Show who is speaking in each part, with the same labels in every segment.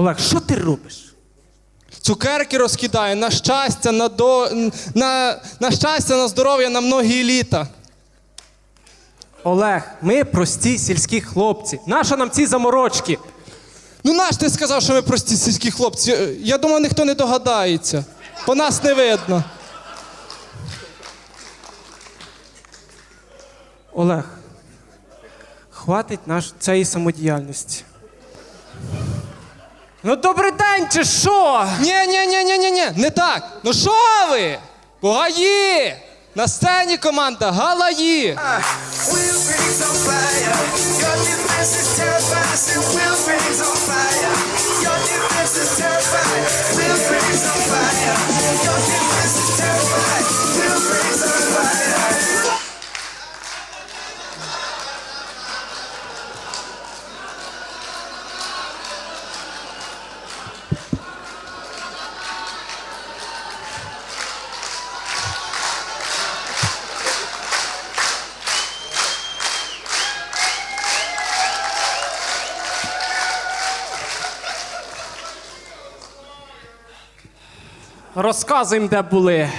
Speaker 1: Олег, що ти робиш?
Speaker 2: Цукерки розкидає на щастя, на, до... на... на щастя, на здоров'я на многі літа.
Speaker 1: Олег, ми прості сільські хлопці. Нащо нам ці заморочки?
Speaker 2: Ну наш ти сказав, що ми прості сільські хлопці. Е, Я думав, ніхто не догадається. По нас не видно.
Speaker 1: Олег, хватить наш цієї самодіяльності. Ну, добрий день, чи що?
Speaker 2: Ні, ні, ні, ні, ні, ні, не так. Ну що ви? Бугаї! На сцені команда Галаї!
Speaker 3: Fire. Your Wilburys
Speaker 1: Розказуємо, де були.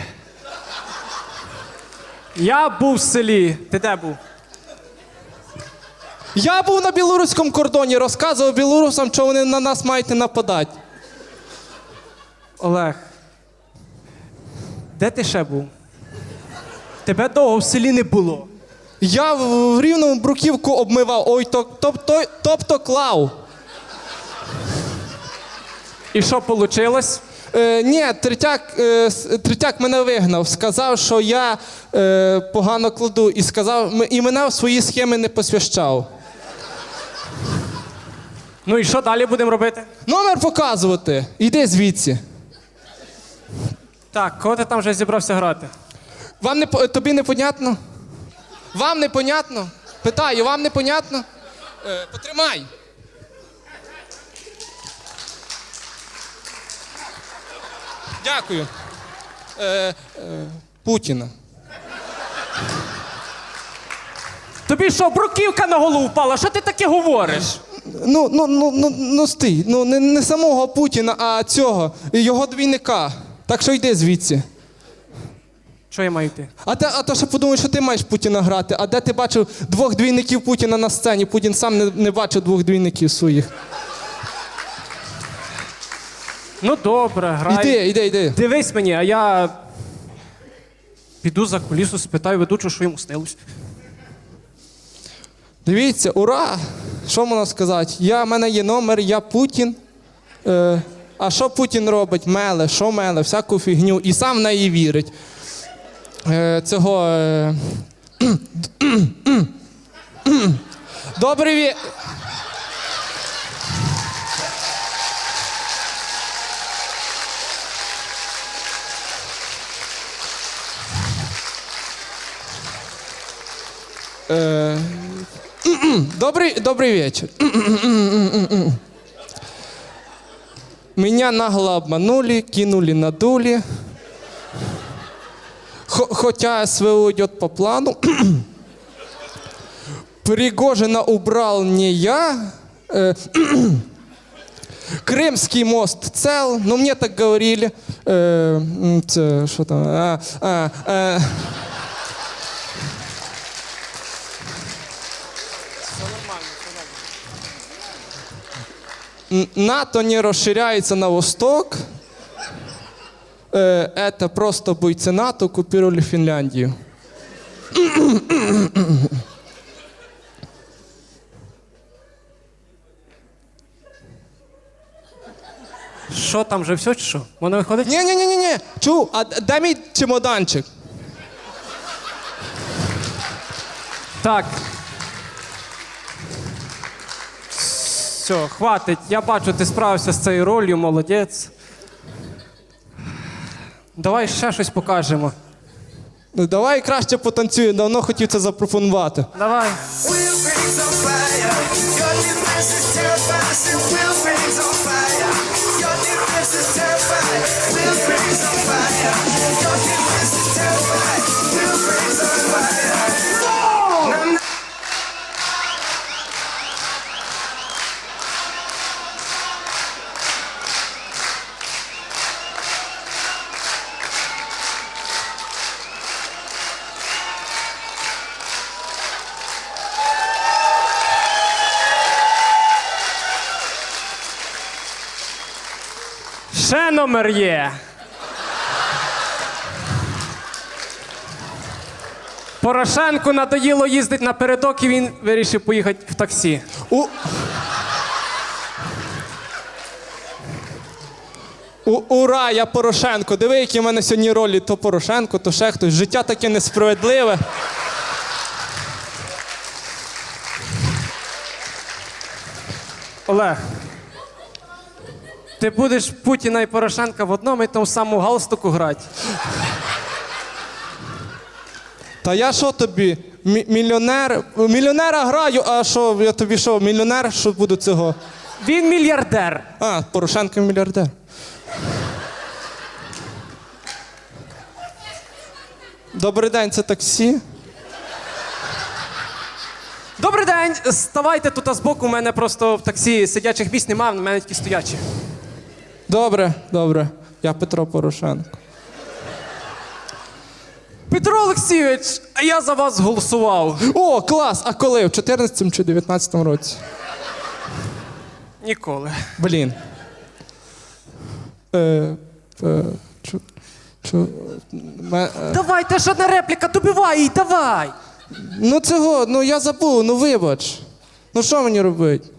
Speaker 1: Я був в селі. Ти де був?
Speaker 2: Я був на білоруському кордоні, розказував білорусам, що вони на нас мають не нападати.
Speaker 1: Олег. Де ти ще був? Тебе довго в селі не було.
Speaker 2: Я в, в рівному бруківку обмивав, ой, то, тобто, тобто клав.
Speaker 1: І що вийшло?
Speaker 2: Е, ні, третяк, е, с- третяк мене вигнав, сказав, що я е, погано кладу, і сказав, м- і мене в свої схеми не посвящав.
Speaker 1: Ну і що далі будемо робити?
Speaker 2: Номер показувати. Іди звідси.
Speaker 1: Так, кого ти там вже зібрався грати?
Speaker 2: Вам не по- тобі непонятно? Вам непонятно? Питаю, вам непонятно? Е, потримай. Дякую. Е, е, Путіна.
Speaker 1: Тобі що, бруківка на голову впала? Що ти таке говориш?
Speaker 2: Ну, ну, ну, ну, ну стій. Ну, не, не самого Путіна, а цього, його двійника. Так що йди звідси.
Speaker 1: Що я маю йти?
Speaker 2: А, те, а то ще подумай, що ти маєш Путіна грати. А де ти бачив двох двійників Путіна на сцені? Путін сам не, не бачив двох двійників своїх.
Speaker 1: Ну добре, грай.
Speaker 2: Іди, іди, іди.
Speaker 1: Дивись мені, а я піду за кулісу, спитаю ведучу, що йому снилось.
Speaker 2: Дивіться, ура! Що можна сказати? Я, в мене є номер, я Путін. Е, а що Путін робить? Меле, що меле, всяку фігню. І сам в неї вірить. Е, цього. Е, Добрий ві... Е, Добрый, добрый вечер. Меня нагло обманули, кинули, надули. Хо- Хотя СВО идет по плану. Пригожина убрал не я. Э, Крымский мост цел, ну мне так говорили. Э, м, це, Що там? А, а, а. НАТО не расширяется на восток. Э, Это просто бойцы НАТО оккупировали Финляндию.
Speaker 1: Що там вже все чи що? Воно виходить?
Speaker 2: Ні-ні-ні-ні. Чу, а д- дай мій чемоданчик.
Speaker 1: Так. Все, хватить. Я бачу, ти справився з цією ролью, молодець. Давай ще щось покажемо.
Speaker 2: Ну, давай краще потанцюємо, давно хотів це запропонувати.
Speaker 1: Давай.
Speaker 3: Wilburys
Speaker 1: ще номер є. Порошенку надоїло їздити напередок, і він вирішив поїхати в таксі.
Speaker 2: У... У, ура, я Порошенко. Диви, які в мене сьогодні ролі. То Порошенко, то ще хтось. Життя таке несправедливе.
Speaker 1: Олег. Ти будеш Путіна і Порошенка в одному і тому самому галстуку грати.
Speaker 2: Та я що тобі? Мі- мільйонер? Мільйонера граю, а що, я тобі що, мільйонер, що буду цього?
Speaker 1: Він мільярдер.
Speaker 2: А, Порошенко мільярдер. Добрий день, це таксі.
Speaker 1: Добрий день, ставайте тут а збоку. У мене просто в таксі сидячих місць немає, в мене тільки стоячі.
Speaker 2: Добре, добре. Я Петро Порошенко.
Speaker 1: Петро Олексійович, а я за вас голосував.
Speaker 2: О, клас! А коли? В 14 чи 19 році?
Speaker 1: Ніколи.
Speaker 2: Блін. Е, е, чу, чу, ме, е,
Speaker 1: Давай, теж одна репліка, добивай її, давай.
Speaker 2: ну цього, ну я забув, ну вибач. Ну що мені робити?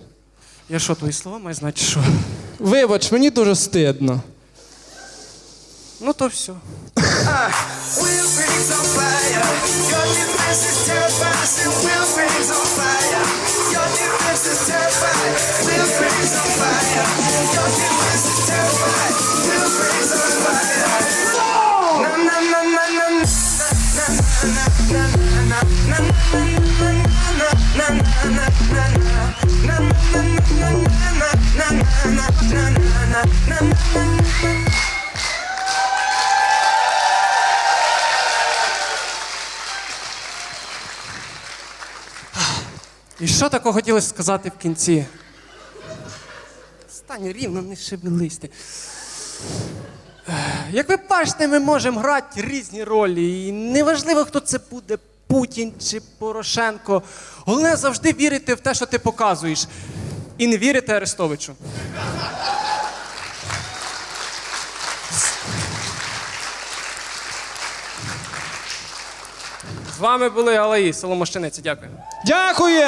Speaker 1: Я що, твої слова маю знати, що?
Speaker 2: Вибач, мені дуже стидно.
Speaker 1: Ну то все.
Speaker 3: We'll rings on fire.
Speaker 1: І що такого хотілося сказати в кінці? Стань рівно, не шевелись ти. Як ви бачите, ми можемо грати різні ролі. І неважливо, хто це буде, Путін чи Порошенко. Головне завжди вірити в те, що ти показуєш. І не вірити Арестовичу. вами були Галаї Соломощиниці. Дякую.
Speaker 2: Дякую.